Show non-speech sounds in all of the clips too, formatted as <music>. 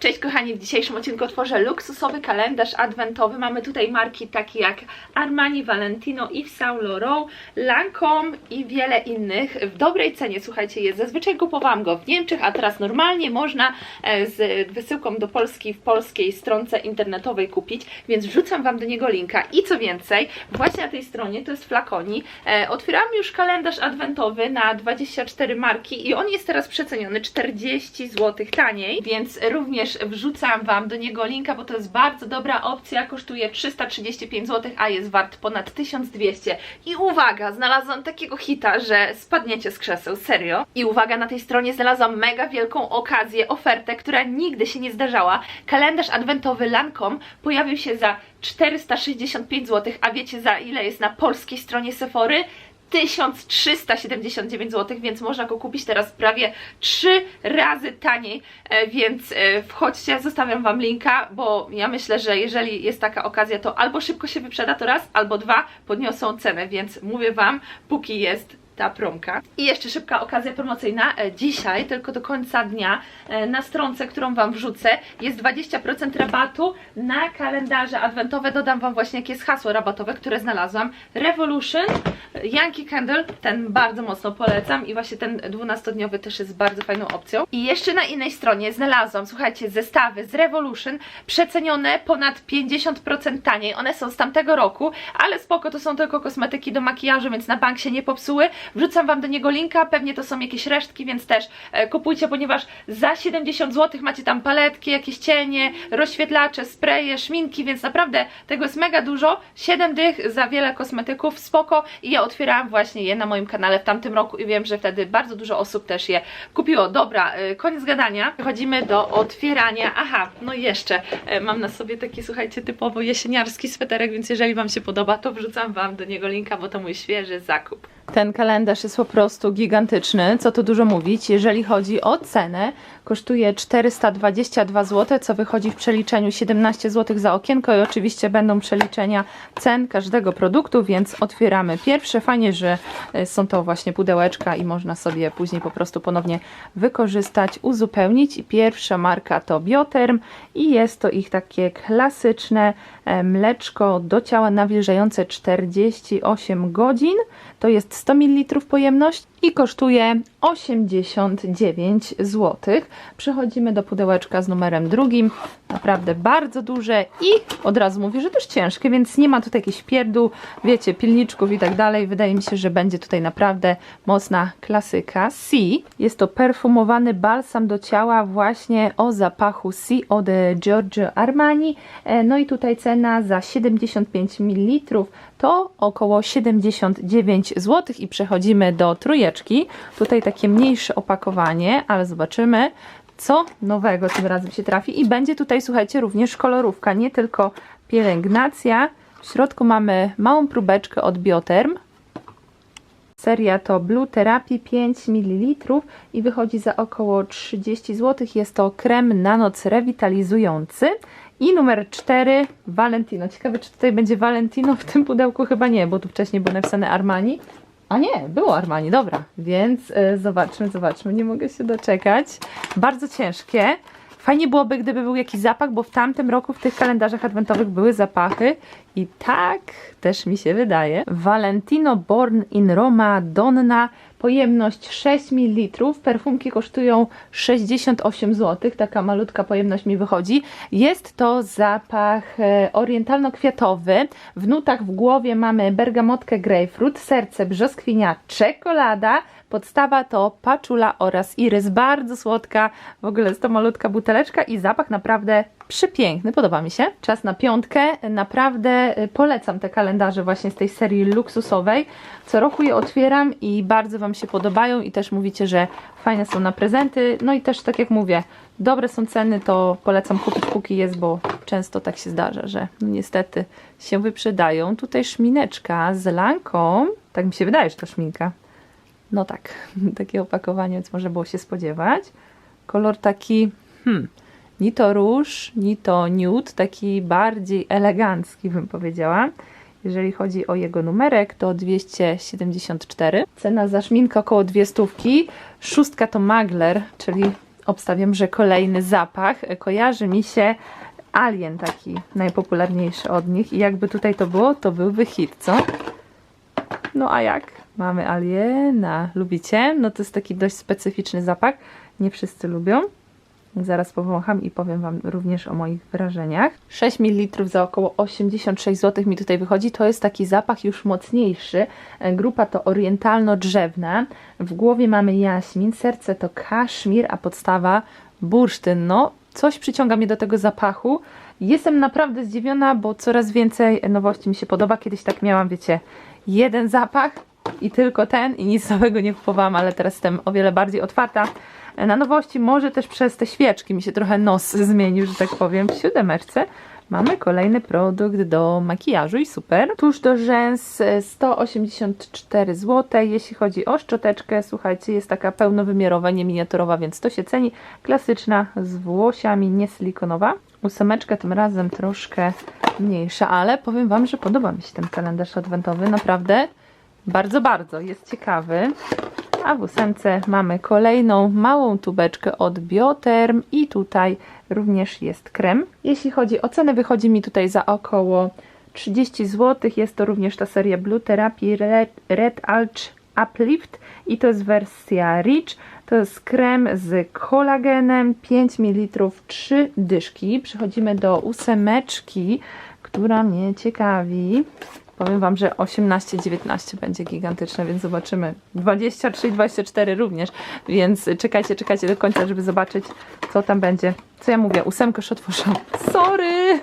Cześć kochani, w dzisiejszym odcinku otworzę luksusowy kalendarz adwentowy. Mamy tutaj marki takie jak Armani, Valentino, Yves Saint Laurent, Lancome i wiele innych. W dobrej cenie, słuchajcie, jest. Zazwyczaj kupowałam go w Niemczech, a teraz normalnie można e, z wysyłką do Polski w polskiej stronce internetowej kupić, więc wrzucam Wam do niego linka. I co więcej, właśnie na tej stronie, to jest flakoni, e, otwierałam już kalendarz adwentowy na 24 marki i on jest teraz przeceniony 40 zł taniej, więc również wrzucam Wam do niego linka, bo to jest bardzo dobra opcja, kosztuje 335 zł, a jest wart ponad 1200. I uwaga, znalazłam takiego hita, że spadniecie z krzeseł, serio. I uwaga, na tej stronie znalazłam mega wielką okazję, ofertę, która nigdy się nie zdarzała. Kalendarz adwentowy Lancome pojawił się za 465 zł, a wiecie za ile jest na polskiej stronie Sephory? 1379 zł, więc można go kupić teraz prawie 3 razy taniej, e, więc e, wchodźcie, zostawiam Wam linka, bo ja myślę, że jeżeli jest taka okazja, to albo szybko się wyprzeda to raz, albo dwa, podniosą cenę, więc mówię Wam, póki jest ta promka. I jeszcze szybka okazja promocyjna. E, Dzisiaj, tylko do końca dnia, e, na stronce, którą Wam wrzucę, jest 20% rabatu na kalendarze adwentowe. Dodam Wam właśnie, jakie jest hasło rabatowe, które znalazłam. Revolution, e, Yankee Candle, ten bardzo mocno polecam i właśnie ten 12-dniowy też jest bardzo fajną opcją. I jeszcze na innej stronie znalazłam, słuchajcie, zestawy z Revolution przecenione ponad 50% taniej. One są z tamtego roku, ale spoko, to są tylko kosmetyki do makijażu, więc na bank się nie popsuły. Wrzucam Wam do niego linka, pewnie to są jakieś resztki, więc też e, kupujcie, ponieważ za 70 zł macie tam paletki, jakieś cienie, rozświetlacze, spreje, szminki, więc naprawdę tego jest mega dużo. 7 dych za wiele kosmetyków, spoko i ja otwierałam właśnie je na moim kanale w tamtym roku i wiem, że wtedy bardzo dużo osób też je kupiło. Dobra, e, koniec gadania. Przechodzimy do otwierania. Aha, no jeszcze e, mam na sobie taki, słuchajcie, typowo jesieniarski sweterek, więc jeżeli Wam się podoba, to wrzucam Wam do niego linka, bo to mój świeży zakup. Ten kalendarz jest po prostu gigantyczny, co tu dużo mówić. Jeżeli chodzi o cenę, kosztuje 422 zł, co wychodzi w przeliczeniu 17 zł za okienko i oczywiście będą przeliczenia cen każdego produktu, więc otwieramy pierwsze. Fajnie, że e, są to właśnie pudełeczka i można sobie później po prostu ponownie wykorzystać, uzupełnić. Pierwsza marka to Bioterm i jest to ich takie klasyczne e, mleczko do ciała nawilżające 48 godzin. To jest 100 ml pojemność i kosztuje 89 zł. Przechodzimy do pudełeczka z numerem drugim. Naprawdę bardzo duże i od razu mówię, że też ciężkie, więc nie ma tutaj jakichś pierdół, wiecie, pilniczków i tak dalej. Wydaje mi się, że będzie tutaj naprawdę mocna klasyka. C. Jest to perfumowany balsam do ciała właśnie o zapachu C od Giorgio Armani. E, No i tutaj cena za 75 ml to około 79 zł i przechodzimy do trójeczki. Tutaj takie mniejsze opakowanie, ale zobaczymy co nowego tym razem się trafi i będzie tutaj, słuchajcie, również kolorówka, nie tylko pielęgnacja. W środku mamy małą próbeczkę od Bioterm. Seria to Blue Therapy 5 ml i wychodzi za około 30 zł. Jest to krem na noc rewitalizujący. I numer 4 Valentino. Ciekawe, czy tutaj będzie Valentino w tym pudełku? Chyba nie, bo tu wcześniej było napisane Armani. A nie, było Armani, dobra. Więc y, zobaczmy, zobaczmy. Nie mogę się doczekać. Bardzo ciężkie. Fajnie byłoby, gdyby był jakiś zapach, bo w tamtym roku w tych kalendarzach adwentowych były zapachy i tak też mi się wydaje. Valentino Born in Roma Donna, pojemność 6 ml, perfumki kosztują 68 zł, taka malutka pojemność mi wychodzi. Jest to zapach e, orientalno-kwiatowy, w nutach w głowie mamy bergamotkę grapefruit, serce brzoskwinia, czekolada, Podstawa to paczula oraz irys, bardzo słodka, w ogóle jest to malutka buteleczka i zapach naprawdę przepiękny, podoba mi się. Czas na piątkę, naprawdę y, polecam te kalendarze właśnie z tej serii luksusowej. Co roku je otwieram i bardzo Wam się podobają i też mówicie, że fajne są na prezenty, no i też tak jak mówię, dobre są ceny, to polecam kupić póki jest, bo często tak się zdarza, że no niestety się wyprzedają. Tutaj szmineczka z lanką, tak mi się wydaje, że to szminka. No tak, <laughs> takie opakowanie, więc można było się spodziewać. Kolor taki, hmm, ni to róż, ni to nude, taki bardziej elegancki bym powiedziała. Jeżeli chodzi o jego numerek, to 274. Cena za szminkę około 200. Szóstka to Magler, czyli obstawiam, że kolejny zapach kojarzy mi się Alien, taki najpopularniejszy od nich. I jakby tutaj to było, to byłby hit, co? No a jak? Mamy Aliena. Lubicie? No to jest taki dość specyficzny zapach. Nie wszyscy lubią. Zaraz powącham i powiem Wam również o moich wrażeniach. 6 ml za około 86 zł mi tutaj wychodzi. To jest taki zapach już mocniejszy. E, Grupa to orientalno-drzewna. W głowie mamy jaśmin, serce to kaszmir, a podstawa bursztyn. No, coś przyciąga mnie do tego zapachu. Jestem naprawdę zdziwiona, bo coraz więcej nowości mi się podoba. Kiedyś tak miałam, wiecie, jeden zapach i tylko ten i nic nowego nie kupowałam, ale teraz jestem o wiele bardziej otwarta na nowości. Może też przez te świeczki mi się trochę nos zmienił, że tak powiem. W siódemeczce mamy kolejny produkt do makijażu i super. Tuż do rzęs e, 184 zł. Jeśli chodzi o szczoteczkę, słuchajcie, jest taka pełnowymiarowa, nie miniaturowa, więc to się ceni. Klasyczna z włosiami, nie silikonowa. Ósemeczka tym razem troszkę mniejsza, ale powiem Wam, że podoba mi się ten kalendarz adwentowy. Naprawdę bardzo, bardzo jest ciekawy. A w ósemce mamy kolejną małą tubeczkę od Bioterm i tutaj również jest krem. Jeśli chodzi o cenę, wychodzi mi tutaj za około 30 zł. Jest to również ta seria Blue Therapy Red, Red Alch Uplift i to jest wersja Rich. To jest krem z kolagenem, 5 ml, 3 dyszki. Przechodzimy do ósemeczki, która mnie ciekawi. Powiem Wam, że 18-19 będzie gigantyczne, więc zobaczymy. 23 i 24 również, więc czekajcie, czekajcie do końca, żeby zobaczyć, co tam będzie. Co ja mówię? Ósemkę już otworzyłam. Sorry!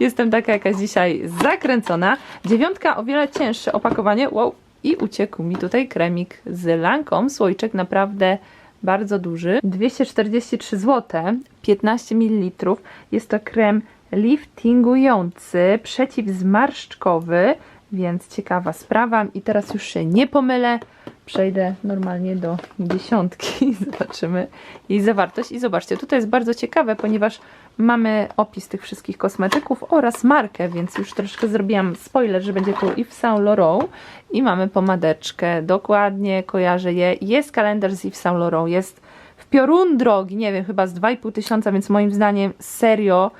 Jestem taka jakaś dzisiaj zakręcona. Dziewiątka o wiele cięższe opakowanie. Wow! I uciekł mi tutaj kremik z Lancome. Słoiczek naprawdę bardzo duży. 243 zł, 15 ml. Jest to krem liftingujący, przeciwzmarszczkowy, więc ciekawa sprawa. I teraz już się nie pomylę, przejdę normalnie do dziesiątki, <laughs> zobaczymy. Jej zawartość. I zobaczcie, tutaj jest bardzo ciekawe, ponieważ mamy opis tych wszystkich kosmetyków oraz markę, więc już troszkę zrobiłam spoiler, że będzie tu Yves Saint Laurent. I mamy pomadeczkę, dokładnie kojarzę je. Jest kalendarz z Yves Saint Laurent, jest w piorun drogi, nie wiem, chyba z 2,5 tysiąca, więc moim zdaniem serio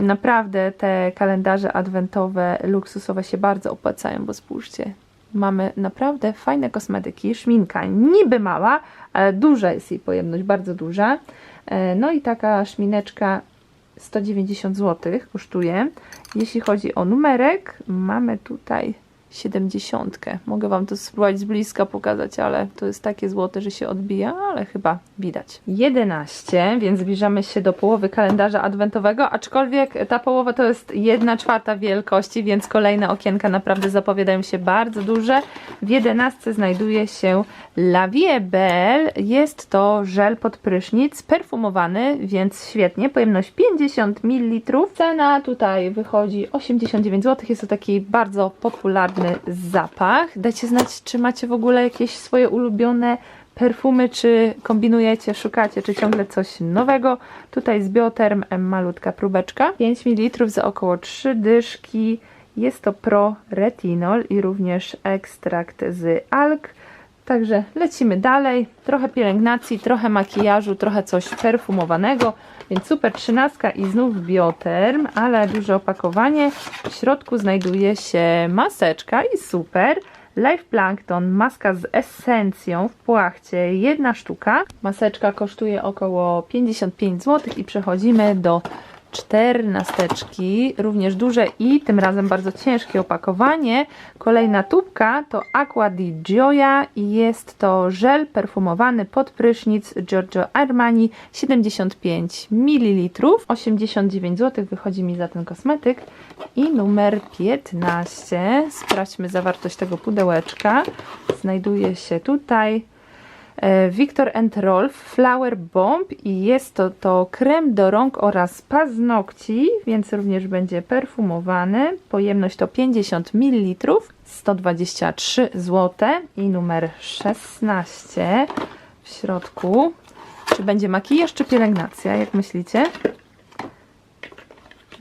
Naprawdę te kalendarze adwentowe, luksusowe się bardzo opłacają, bo spójrzcie, mamy naprawdę fajne kosmetyki, szminka niby mała, ale duża jest jej pojemność, bardzo duża. E, No i taka szmineczka 190 zł kosztuje. Jeśli chodzi o numerek, mamy tutaj 70. Mogę Wam to spróbować z bliska pokazać, ale to jest takie złote, że się odbija, ale chyba widać. 11, więc zbliżamy się do połowy kalendarza adwentowego, aczkolwiek ta połowa to jest 1 czwarta wielkości, więc kolejne okienka naprawdę zapowiadają się bardzo duże. W 11 znajduje się La Vie Belle. Jest to żel pod prysznic, perfumowany, więc świetnie. Pojemność 50 ml. Cena tutaj wychodzi 89 zł. Jest to taki bardzo popularny zapach. Dajcie znać, czy macie w ogóle jakieś swoje ulubione perfumy, czy kombinujecie, szukacie, czy ciągle coś nowego. Tutaj z Bioterm em, malutka próbeczka. 5 ml za około 3 dyszki. Jest to Pro Retinol i również ekstrakt z alg. Także lecimy dalej. Trochę pielęgnacji, trochę makijażu, trochę coś perfumowanego. Więc super trzynastka i znów bioterm, ale duże opakowanie. W środku znajduje się maseczka i super. Life Plankton, maska z esencją w płachcie, jedna sztuka. Maseczka kosztuje około 55 zł i przechodzimy do czternasteczki, również duże i tym razem bardzo ciężkie opakowanie. Kolejna tubka to Aqua di Gioia i jest to żel perfumowany pod prysznic Giorgio Armani 75 ml. 89 zł wychodzi mi za ten kosmetyk. I numer 15. Sprawdźmy zawartość tego pudełeczka. Znajduje się tutaj Victor and Rolf Flower Bomb i jest to, to krem do rąk oraz paznokci, więc również będzie perfumowany. Pojemność to 50 ml, 123 zł i numer 16 w środku. Czy będzie makijaż czy pielęgnacja, jak myślicie?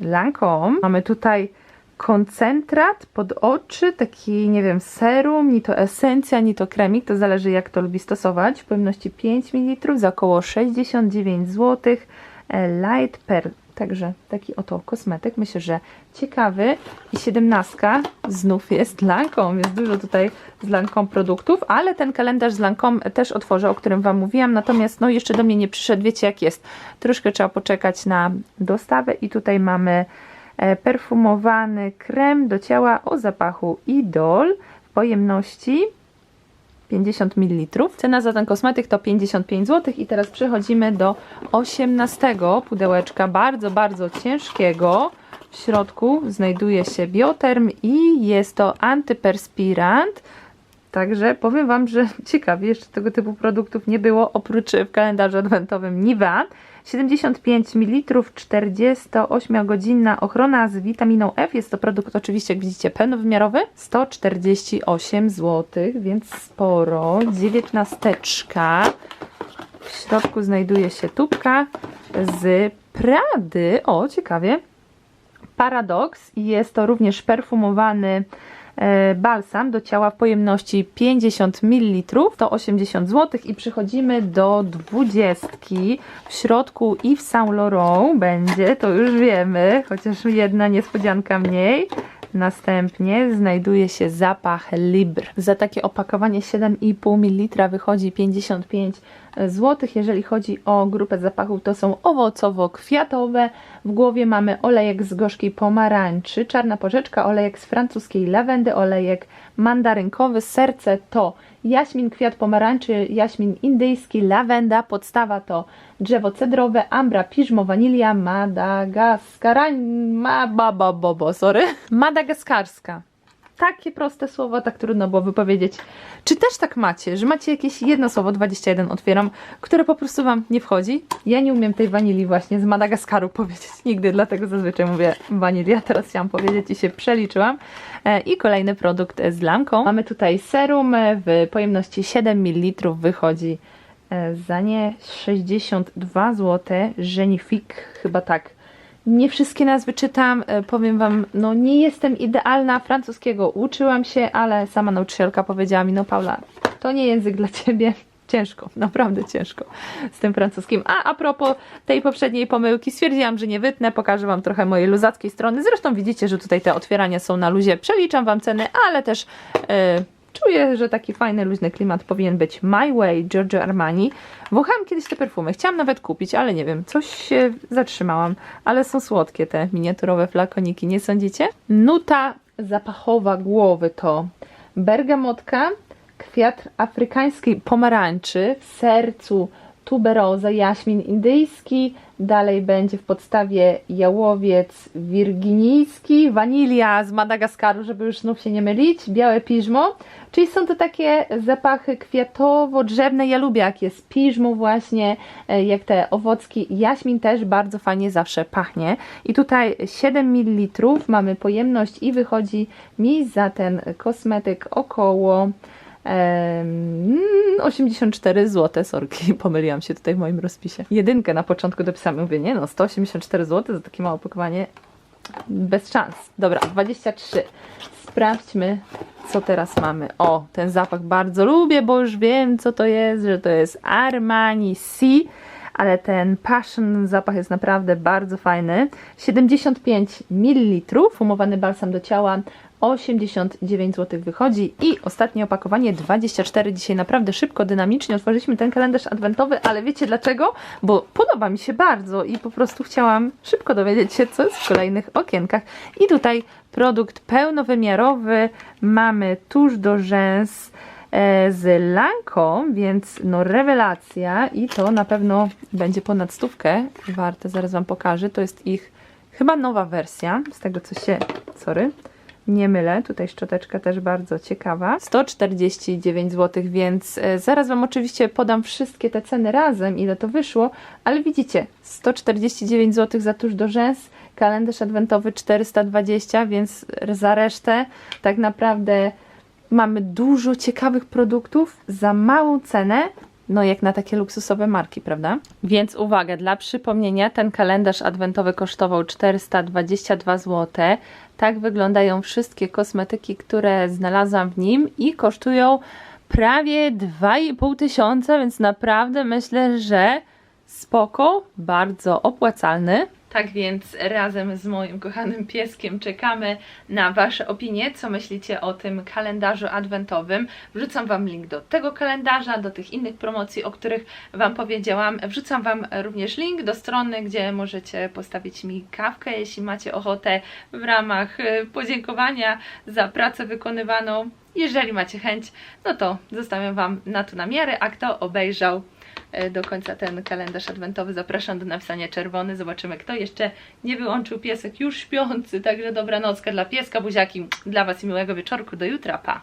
Lancome. Mamy tutaj koncentrat pod oczy, taki, nie wiem, serum, ni to esencja, ni to kremik, to zależy jak to lubi stosować. W pojemności 5 ml za około 69 zł. E, Light Pearl, także taki oto kosmetyk, myślę, że ciekawy. I 17 znów jest Lancome, jest dużo tutaj z Lancome produktów, ale ten kalendarz z Lancome też otworzę, o którym Wam mówiłam, natomiast no jeszcze do mnie nie przyszedł, wiecie jak jest. Troszkę trzeba poczekać na dostawę i tutaj mamy perfumowany krem do ciała o zapachu Idol w pojemności 50 ml. Cena za ten kosmetyk to 55 zł i teraz przechodzimy do 18 pudełeczka, bardzo, bardzo ciężkiego. W środku znajduje się bioterm i jest to antyperspirant. Także powiem Wam, że ciekawie, jeszcze tego typu produktów nie było, oprócz w kalendarzu adwentowym Niva. 75 ml, 48-godzinna ochrona z witaminą F. Jest to produkt oczywiście, jak widzicie, pełnowymiarowy. 148 zł, więc sporo. 19. W środku znajduje się tubka z Prady. O, ciekawie. Paradox jest to również perfumowany balsam do ciała w pojemności 50 ml, to 80 zł i przechodzimy do 20. W środku w Saint Laurent będzie, to już wiemy, chociaż jedna niespodzianka mniej. Następnie znajduje się zapach Libre. Za takie opakowanie 7,5 ml wychodzi 55 zł. Jeżeli chodzi o grupę zapachów, to są owocowo-kwiatowe. W głowie mamy olejek z gorzkiej pomarańczy, czarna porzeczka, olejek z francuskiej lawendy, olejek mandarynkowy, serce to jaśmin, kwiat pomarańczy, jaśmin indyjski, lawenda, podstawa to drzewo cedrowe, ambra, piżmo, wanilia, madagaskara, ma, ba, ba, bo, bo, sorry, madagaskarska. Takie proste słowa, tak trudno było wypowiedzieć. Czy też tak macie, że macie jakieś jedno słowo, 21 otwieram, które po prostu Wam nie wchodzi? Ja nie umiem tej wanilii właśnie z Madagaskaru <laughs> powiedzieć nigdy, dlatego zazwyczaj mówię wanilia. Teraz chciałam powiedzieć i się przeliczyłam. E, I kolejny produkt z Lanką. Mamy tutaj serum w pojemności 7 ml, wychodzi e, za nie 62 zł. Genifik, chyba tak nie wszystkie nazwy czytam, e, powiem Wam, no nie jestem idealna francuskiego, uczyłam się, ale sama nauczycielka powiedziała mi, no Paula, to nie język dla Ciebie, <laughs> ciężko, naprawdę ciężko z tym francuskim. A a propos tej poprzedniej pomyłki, stwierdziłam, że nie wytnę, pokażę Wam trochę mojej luzackiej strony, zresztą widzicie, że tutaj te otwierania są na luzie, przeliczam Wam ceny, ale też... Yy, Czuję, że taki fajny, luźny klimat powinien być My Way Giorgio Armani. Wąchałam kiedyś te perfumy, chciałam nawet kupić, ale nie wiem, coś się zatrzymałam. Ale są słodkie te miniaturowe flakoniki, nie sądzicie? Nuta zapachowa głowy to bergamotka, kwiat afrykańskiej pomarańczy, w sercu tuberoza, jaśmin indyjski, dalej będzie w podstawie jałowiec wirginijski, wanilia z Madagaskaru, żeby już znów się nie mylić, białe piżmo, czyli są to takie zapachy kwiatowo-drzewne, ja lubię jak jest piżmo właśnie, e, jak te owocki, jaśmin też bardzo fajnie zawsze pachnie. I tutaj 7 ml mamy pojemność i wychodzi mi za ten kosmetyk około 84 zł, sorki, <laughs> pomyliłam się tutaj w moim rozpisie. Jedynkę na początku dopisałam, mówię, nie no, 184 zł za takie małe opakowanie, bez szans. Dobra, 23. Sprawdźmy, co teraz mamy. O, ten zapach bardzo lubię, bo już wiem, co to jest, że to jest Armani C ale ten Passion zapach jest naprawdę bardzo fajny. 75 ml, umowany balsam do ciała, 89 zł wychodzi i ostatnie opakowanie 24. Dzisiaj naprawdę szybko, dynamicznie otworzyliśmy ten kalendarz adwentowy, ale wiecie dlaczego? Bo podoba mi się bardzo i po prostu chciałam szybko dowiedzieć się, co jest w kolejnych okienkach. I tutaj produkt pełnowymiarowy, mamy tuż do rzęs e, z Lanką, więc no rewelacja i to na pewno będzie ponad stówkę warte, zaraz Wam pokażę, to jest ich chyba nowa wersja, z tego co się, sorry, nie mylę. Tutaj szczoteczka też bardzo ciekawa. 149 zł, więc e, zaraz Wam oczywiście podam wszystkie te ceny razem, ile to wyszło, ale widzicie, 149 zł za tuż do rzęs, kalendarz adwentowy 420, więc za resztę tak naprawdę mamy dużo ciekawych produktów za małą cenę no jak na takie luksusowe marki, prawda? Więc uwaga, dla przypomnienia, ten kalendarz adwentowy kosztował 422 zł. Tak wyglądają wszystkie kosmetyki, które znalazłam w nim i kosztują prawie 2,5 tysiąca, więc naprawdę myślę, że spoko, bardzo opłacalny. Tak więc razem z moim kochanym pieskiem czekamy na Wasze opinie, co myślicie o tym kalendarzu adwentowym. Wrzucam Wam link do tego kalendarza, do tych innych promocji, o których Wam powiedziałam. Wrzucam Wam również link do strony, gdzie możecie postawić mi kawkę, jeśli macie ochotę, w ramach y, podziękowania za pracę wykonywaną. Jeżeli macie chęć, no to zostawiam Wam na to namiary, a kto obejrzał do końca ten kalendarz adwentowy, zapraszam do napisania czerwony. Zobaczymy, kto jeszcze nie wyłączył piesek już śpiący. Także dobranocka dla pieska, buziaki dla Was i miłego wieczorku. Do jutra, pa!